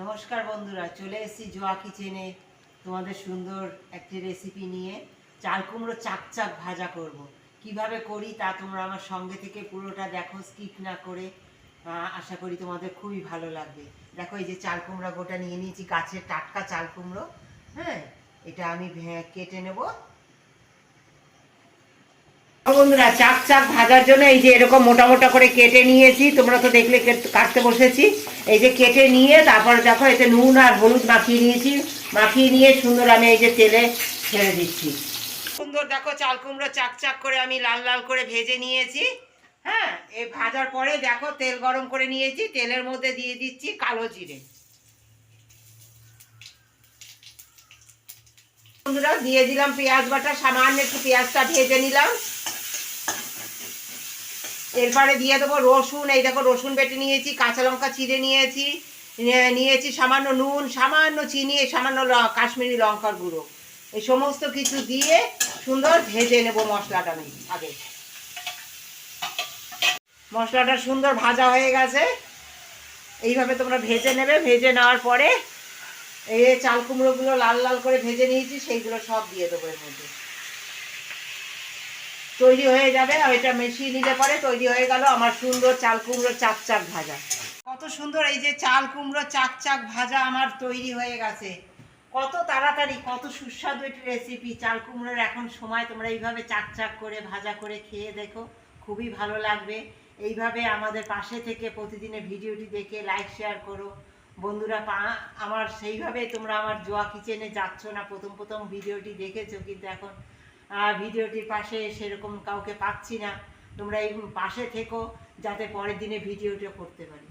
নমস্কার বন্ধুরা, চলে এসেছি জোয়া কিচেনে। তোমাদের সুন্দর একটি রেসিপি নিয়ে চাল কুমড়ো চাক চাক ভাজা করব। কীভাবে করি তা তোমরা আমার সঙ্গে থেকে পুরোটা দেখো স্কিপ না করে। আশা করি তোমাদের খুবই ভালো লাগবে। দেখো, এই যে চাল কুমড়া গোটা নিয়ে নিয়েছি, গাছের টাটকা চাল কুমড়ো হ্যাঁ? এটা আমি কেটে নেব। বন্ধুরা, চাক চাক ভাজার জন্য এই যে এরকম মোটা মোটা করে কেটে নিয়েছি। তোমরা তো দেখলে কেট- কাটতে বসেছি। এই যে কেটে নিয়ে তারপর দেখো, এতে নুন আর হলুদ মাখিয়ে নিয়েছি। মাখিয়ে নিয়ে সুন্দর আমি এই যে তেলে ছেড়ে দিচ্ছি। সুন্দর দেখো, চাল কুমড়ো চাক চাক করে আমি লাল লাল করে ভেজে নিয়েছি। হ্যাঁ এই ভাজার পরে দেখো, তেল গরম করে নিয়েছি। তেলের মধ্যে দিয়ে দিচ্ছি কালো জিরে। বন্ধুরা, দিয়ে দিলাম পেঁয়াজ বাটা। সামান্য একটু পেঁয়াজটা ভেজে নিলাম। এরপরে দিয়ে দেবো রসুন, এই দেখো রসুন বেটে নিয়েছি, কাঁচা লঙ্কা চিড়ে নিয়েছি, নিয়ে- নিয়েছি সামান্য নুন, সামান্য চিনি সামান্য কাশ্মীরি লঙ্কার গুঁড়ো। এই সমস্ত কিছু দিয়ে সুন্দর ভেজে নেব মশলাটা আমি আগে। মশলাটা সুন্দর ভাজা হয়ে গেছে। এইভাবে তোমরা ভেজে নেবে। ভেজে নেওয়ার পরে এই চাল কুমড়োগুলো লাল লাল করে ভেজে নিয়েছি, সেইগুলো সব দিয়ে দেবো এর মধ্যে। তৈরি হয়ে যাবে আর এটা মিশিয়ে নিলে পরে তৈরি হয়ে গেল আমার সুন্দর চাল কুমড়ো চাক চাক ভাজা। কত সুন্দর এই যে চাল কুমড়ো চাক চাক ভাজা আমার তৈরি হয়ে গেছে। কত তাড়াতাড়ি, কত সুস্বাদু একটি রেসিপি চাল কুমড়োর এখন সময়, তোমরা এইভাবে চাক চাক করে, ভাজা করে খেয়ে দেখো, খুবই ভালো লাগবে। এইভাবে আমাদের পাশে থেকে প্রতিদিনের ভিডিওটি দেখে লাইক শেয়ার করো। বন্ধুরা, পা, আমার সেইভাবে তোমরা আমার জোয়া কিচেনে যাচ্ছ না, প্রথম প্রথম ভিডিওটি দেখেছ, কিন্তু এখন ভিডিওটির পাশে সেরকম কাউকে পাচ্ছি না। তোমরা এই পাশে থেকো, যাতে পরের দিনে ভিডিওটা করতে পারি।